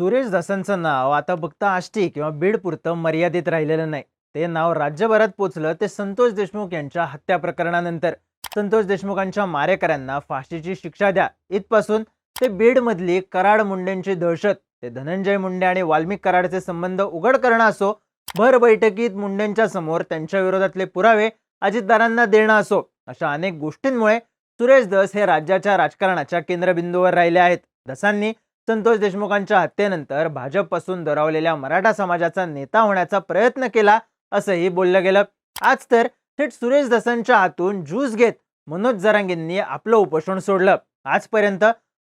सुरेश धसनचं नाव आता फक्त आष्टी किंवा बीड पुरतं मर्यादित राहिलेलं नाही. ते नाव राज्यभरात पोचलं ते संतोष देशमुख यांच्या हत्या प्रकरणानंतर. संतोष देशमुखांच्या मारेकऱ्यांना फाशीची शिक्षा द्या. इथपासून ते बीडमधली कराड मुंडेंची दहशत ते धनंजय मुंडे आणि वाल्मिक कराडचे संबंध उघड करणं असो भर बैठकीत मुंडेंच्या समोर त्यांच्या विरोधातले पुरावे अजितदारांना देणं असो अशा अनेक गोष्टींमुळे सुरेश दस हे राज्याच्या राजकारणाच्या केंद्रबिंदूवर राहिले आहेत. दसांनी संतोष देशमुखांच्या हत्येनंतर भाजपपासून दुरावलेल्या मराठा समाजाचा नेता होण्याचा प्रयत्न केला असंही बोललं गेलं. आज तर थेट सुरेश दसांच्या हातून ज्यूस घेत मनोज जरांगेंनी आपलं उपोषण सोडलं. आजपर्यंत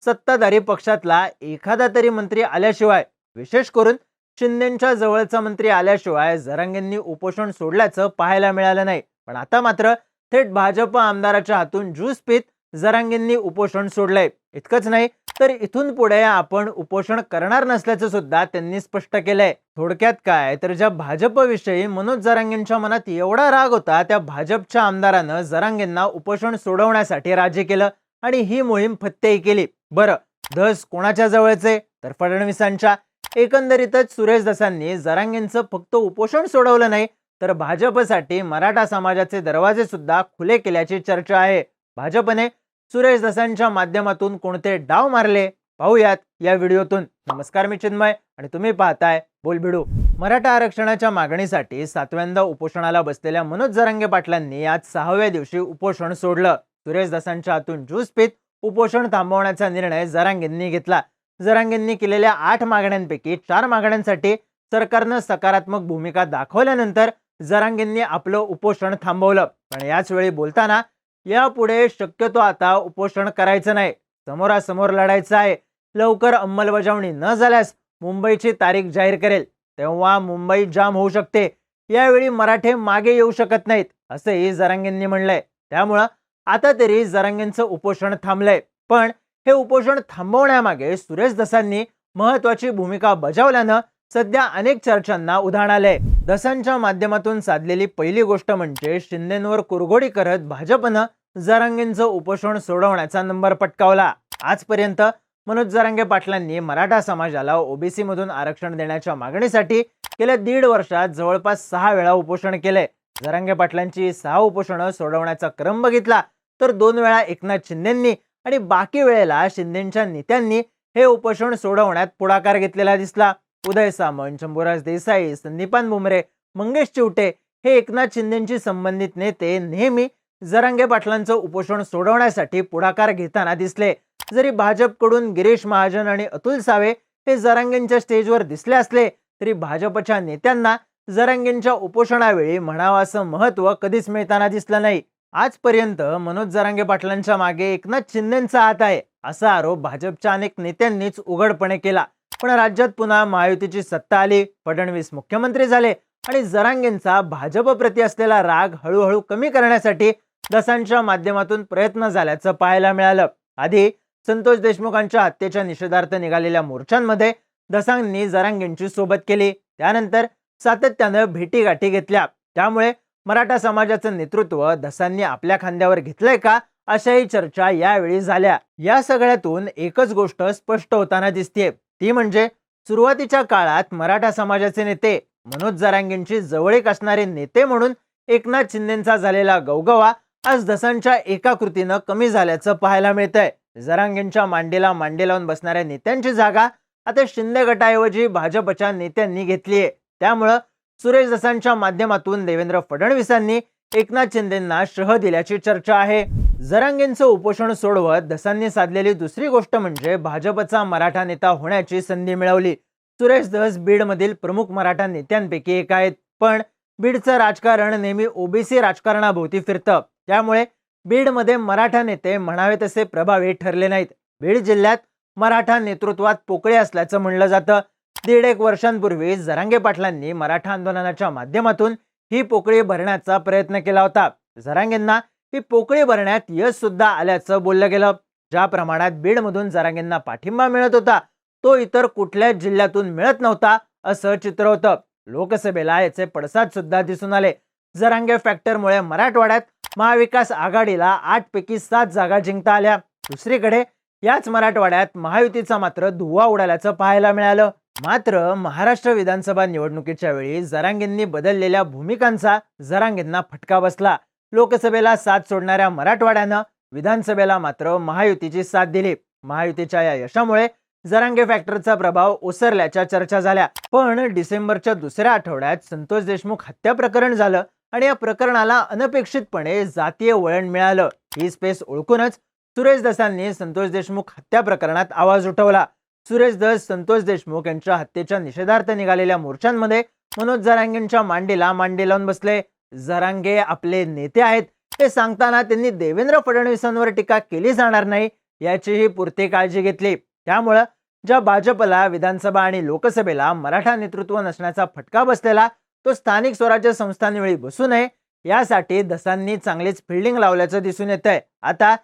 सत्ताधारी पक्षातला एखादा तरी मंत्री आल्याशिवाय विशेष करून शिंदेच्या जवळचा मंत्री आल्याशिवाय जरांगेंनी उपोषण सोडल्याचं पाहायला मिळालं नाही. पण आता मात्र थेट भाजप आमदाराच्या हातून ज्यूस पित जरांगेंनी उपोषण सोडलंय. इतकंच नाही तर इथून पुढे आपण उपोषण करणार नसल्याचं सुद्धा त्यांनी स्पष्ट केलंय. थोडक्यात काय? तर ज्या भाजपविषयी मनोज जरांगेंच्या मनात एवढा राग होता त्या भाजपच्या आमदारानं जरांगेंना उपोषण सोडवण्यासाठी राजी केलं आणि ही मोहीम फत्तेही केली. बरं धस कोणाच्या जवळचे? तर फडणवीसांच्या. एकंदरीतच सुरेश दसांनी जरांगेंचं फक्त उपोषण सोडवलं नाही तर भाजपसाठी मराठा समाजाचे दरवाजे सुद्धा खुले केल्याची चर्चा आहे. भाजपने सुरेश दसांच्या माध्यमातून कोणते डाव मारले? पाहूयात या व्हिडिओतून. नमस्कार मी चिन्मय आणि तुम्ही पाहताय बोलबिडू. मराठा आरक्षणाच्या मागणीसाठी सातव्यांदा उपोषणाला बसलेल्या मनोज जरांगे पाटलांनी आज सहाव्या दिवशी उपोषण सोडलं. सुरेश दसांच्या हातून ज्यूस पित उपोषण थांबवण्याचा निर्णय जरांगेंनी घेतला. जरांगेंनी केलेल्या आठ मागण्यांपैकी चार मागण्यांसाठी सरकारनं सकारात्मक भूमिका दाखवल्यानंतर जरांगेंनी आपलं उपोषण थांबवलं. पण याच वेळी बोलताना यापुढे शक्यतो आता उपोषण करायचं नाही. समोरासमोर लढायचं आहे. लवकर अंमलबजावणी न झाल्यास मुंबईची तारीख जाहीर करेल. तेव्हा मुंबई जाम होऊ शकते. यावेळी मराठे मागे येऊ शकत नाहीत असंही जरांगेंनी म्हणलंय. त्यामुळं आता तरी जरांगेंचं उपोषण थांबलंय. पण हे उपोषण थांबवण्यामागे सुरेश दसांनी महत्वाची भूमिका बजावल्यानं सध्या अनेक चर्चांना उधाण आलंय. दसांच्या माध्यमातून साधलेली पहिली गोष्ट म्हणजे शिंदेंवर कुरघोडी करत भाजपनं जरांगेंचं उपोषण सोडवण्याचा नंबर पटकावला. आजपर्यंत मनोज जरांगे पाटलांनी मराठा समाजाला ओबीसी मधून आरक्षण देण्याच्या मागणीसाठी गेल्या दीड वर्षात जवळपास सहा वेळा उपोषण केले. जरांगे पाटलांची सहा उपोषणं सोडवण्याचा क्रम बघितला तर दोन वेळा एकनाथ शिंदेंनी आणि बाकी वेळेला शिंदेच्या नेत्यांनी हे उपोषण सोडवण्यात पुढाकार घेतलेला दिसला. उदय सामंत शंभूराज देसाई संदीपान भुमरे मंगेश चिवटे हे एकनाथ शिंदेची संबंधित नेते नेहमी जरांगे पाटलांचं उपोषण सोडवण्यासाठी पुढाकार घेताना दिसले. जरी भाजपकडून गिरीश महाजन आणि अतुल सावे हे जरांगेंच्या स्टेजवर दिसले असले तरी भाजपच्या नेत्यांना जरांगेंच्या उपोषणावेळी म्हणावं असं महत्त्व कधीच मिळताना दिसलं नाही. आजपर्यंत मनोज जरांगे पाटलांच्या मागे एकनाथ शिंदेचा हात आहे असा आरोप भाजपच्या अनेक नेत्यांनीच उघडपणे केला. पण राज्यात पुन्हा महायुतीची सत्ता आली फडणवीस मुख्यमंत्री झाले आणि जरांगेंचा भाजपप्रती असलेला राग हळूहळू कमी करण्यासाठी दसांच्या माध्यमातून प्रयत्न झाल्याचं पाहायला मिळालं. आधी संतोष देशमुखांच्या हत्येच्या निषेधार्थ निघालेल्या मोर्चांमध्ये दसांनी जरांगेंची सोबत केली. त्यानंतर सातत्यानं भेटीगाठी घेतल्या. त्यामुळे मराठा समाजाचं नेतृत्व दसांनी आपल्या खांद्यावर घेतलंय का अशाही चर्चा यावेळी झाल्या. या सगळ्यातून एकच गोष्ट स्पष्ट होताना दिसते ती म्हणजे सुरुवातीच्या काळात मराठा समाजाचे नेते मनोज जरांगेंची जवळीक असणारे नेते म्हणून एकनाथ शिंदेचा झालेला गवगवा आज दसांच्या एका कृतीनं कमी झाल्याचं पाहायला मिळतंय. जरांगेंच्या मांडीला मांडी लावून बसणाऱ्या नेत्यांची जागा आता शिंदे गटाऐवजी भाजपच्या नेत्यांनी घेतली आहे त्यामुळं सुरेश दसांच्या माध्यमातून देवेंद्र फडणवीसांनी एकनाथ शिंदेंना शह दिल्याची चर्चा आहे. जरांगेंचं उपोषण सोडवत दसांनी साधलेली दुसरी गोष्ट म्हणजे भाजपचा मराठा नेता होण्याची संधी मिळवली. सुरेश दस बीडमधील प्रमुख मराठा नेत्यांपैकी एक आहेत. पण बीडचं राजकारण नेहमी ओबीसी राजकारणाभोवती फिरतं. त्यामुळे बीडमध्ये मराठा नेते म्हणावे तसे प्रभावी ठरले नाहीत. बीड जिल्ह्यात मराठा नेतृत्वात पोकळे असल्याचं म्हणलं जातं. दीड एक वर्षांपूर्वी जरांगे पाटलांनी मराठा आंदोलनाच्या माध्यमातून ही पोकळी भरण्याचा प्रयत्न केला होता. जरांगेंना ही पोकळी भरण्यात यश सुद्धा आल्याचं बोललं गेलं. ज्या प्रमाणात बीडमधून जरांगेंना पाठिंबा मिळत होता तो इतर कुठल्याच जिल्ह्यातून मिळत नव्हता असं चित्र होतं. लोकसभेला याचे पडसाद सुद्धा दिसून आले. जरांगे फॅक्टरमुळे मराठवाड्यात महाविकास आघाडीला आठ पैकी सात जागा जिंकता आल्या. दुसरीकडे याच मराठवाड्यात महायुतीचा मात्र धुव्वा उडाल्याचं पाहायला मिळालं. मात्र महाराष्ट्र विधानसभा निवडणुकीच्या वेळी जरांगेंनी बदललेल्या भूमिकांचा जरांगेंना फटका बसला. लोकसभेला साथ सोडणाऱ्या मराठवाड्यानं विधानसभेला मात्र महायुतीची साथ दिली. महायुतीच्या या यशामुळे जरांगे फॅक्टरचा प्रभाव ओसरल्याच्या चर्चा झाल्या. पण डिसेंबरच्या दुसऱ्या आठवड्यात संतोष देशमुख हत्या प्रकरण झालं. आणि या प्रकरणाला अनपेक्षितपणे जातीय वळण मिळालं. ही स्पेस ओळखूनच सुरेश दसांनी संतोष देशमुख हत्या प्रकरणात आवाज उठवला. सुरेश दस संतोष देशमुख यांच्या हत्येच्या निषेधार्थ निघालेल्या मोर्चांमध्ये मनोज जरांगेंच्या मांडीला मांडी लावून बसले. जरांगे आपले नेते आहेत. हे सांगताना त्यांनी देवेंद्र फडणवीसांवर टीका केली जाणार नाही याचीही पुरती काळजी घेतली. त्यामुळं ज्या भाजपला विधानसभा आणि लोकसभेला मराठा नेतृत्व नसण्याचा फटका बसलेला तो स्थानिक स्वराज्य संस्थांवेळी बसू नये. यासाठी दसांनी चांगलीच फिल्डिंग लावल्याचं दिसून येत आहे आता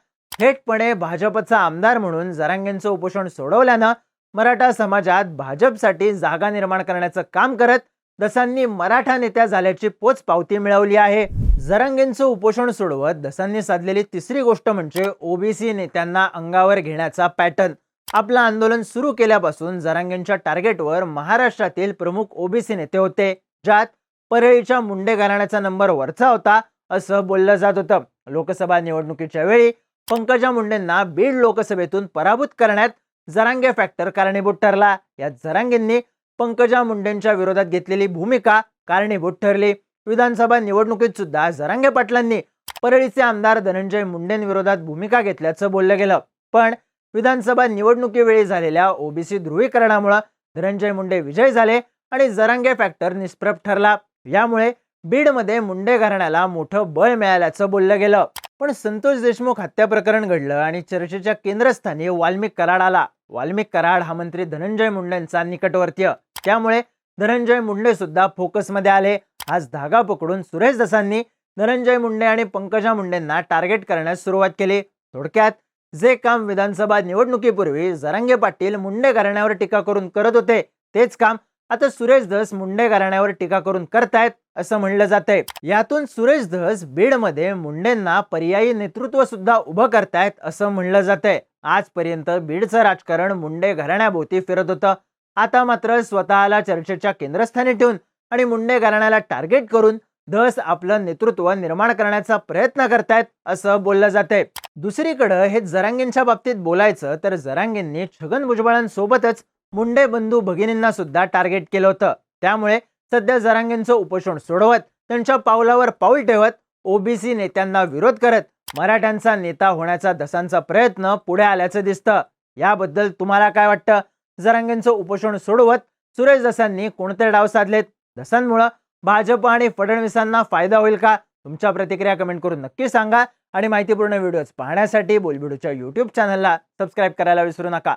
थेटपणे भाजपचा आमदार म्हणून जरांगेंचं उपोषण सोडवल्यानं मराठा समाजात भाजपसाठी जागा निर्माण करण्याचं काम करत दसांनी मराठा नेत्या झाल्याची पोच पावती मिळवली आहे. जरांगेंचं उपोषण सोडवत दसांनी साधलेली तिसरी गोष्ट म्हणजे ओबीसी नेत्यांना अंगावर घेण्याचा पॅटर्न. आपलं आंदोलन सुरू केल्यापासून जरांगेंच्या टार्गेटवर महाराष्ट्रातील प्रमुख ओबीसी नेते होते. ज्यात परळीच्या मुंडे घराण्याचा नंबर वरचा होता असं बोललं जात होतं. लोकसभा निवडणुकीच्या वेळी पंकजा मुंडेंना बीड लोकसभेतून पराभूत करण्यात जरांगे फॅक्टर कारणीभूत ठरला. या जरांगेंनी पंकजा मुंडेंच्या विरोधात घेतलेली भूमिका कारणीभूत ठरली. विधानसभा निवडणुकीत सुद्धा जरांगे पाटलांनी परळीचे आमदार धनंजय मुंडेंविरोधात भूमिका घेतल्याचं बोललं गेलं. पण विधानसभा निवडणुकीवेळी झालेल्या ओबीसी ध्रुवीकरणामुळे धनंजय मुंडे विजय झाले. आणि जरांगे फॅक्टर निष्प्रभ ठरला. यामुळे बीडमध्ये मुंडे घराण्याला मोठं बळ मिळाल्याचं बोललं गेलं. पण संतोष देशमुख हत्या प्रकरण घडलं आणि चर्चेच्या केंद्रस्थानी वाल्मिक कराड आला. वाल्मिक कराड हा मंत्री धनंजय मुंडेंचा निकटवर्तीय. त्यामुळे धनंजय मुंडे सुद्धा फोकसमध्ये आले. आज धागा पकडून सुरेश दसांनी धनंजय मुंडे आणि पंकजा मुंडेंना टार्गेट करण्यास सुरुवात केली. थोडक्यात जे काम विधानसभा निवडणुकीपूर्वी जरांगे पाटील मुंडे घराण्यावर टीका करून करत होते तेच काम आता सुरेश धस मुंडे घराण्यावर टीका करून करतायत असं म्हणलं जातंय. यातून सुरेश धस बीडमध्ये मुंडेंना पर्यायी नेतृत्व सुद्धा उभं करतायत असं म्हणलं जातंय. आजपर्यंत बीडचं राजकारण मुंडे घराण्याभोवती फिरत होतं. आता मात्र स्वतःला चर्चेच्या केंद्रस्थानी ठेवून आणि मुंडे घराण्याला टार्गेट करून धस आपलं नेतृत्व निर्माण करण्याचा प्रयत्न करतायत असं बोललं जातंय. दुसरीकडं हे जरांगेंच्या बाबतीत बोलायचं तर जरांगेंनी छगन भुजबळांसोबतच मुंडे बंधू भगिनींना सुद्धा टार्गेट केलं होतं. त्यामुळे सध्या जरांगेंचं उपोषण सोडवत त्यांच्या पावलावर पाऊल ठेवत ओबीसी नेत्यांना विरोध करत मराठ्यांचा नेता होण्याचा दसांचा प्रयत्न पुढे आल्याचं दिसतं. याबद्दल तुम्हाला काय वाटतं? जरांगेंचं उपोषण सोडवत सुरेश दसांनी कोणते डाव साधलेत? दसांमुळं भाजप आणि फडणवीसांना फायदा होईल का? तुमच्या प्रतिक्रिया कमेंट करून नक्की सांगा. आणि माहितीपूर्ण व्हिडिओज पाहण्यासाठी बोलबिडूच्या यूट्यूब चॅनलला सबस्क्राईब करायला विसरू नका.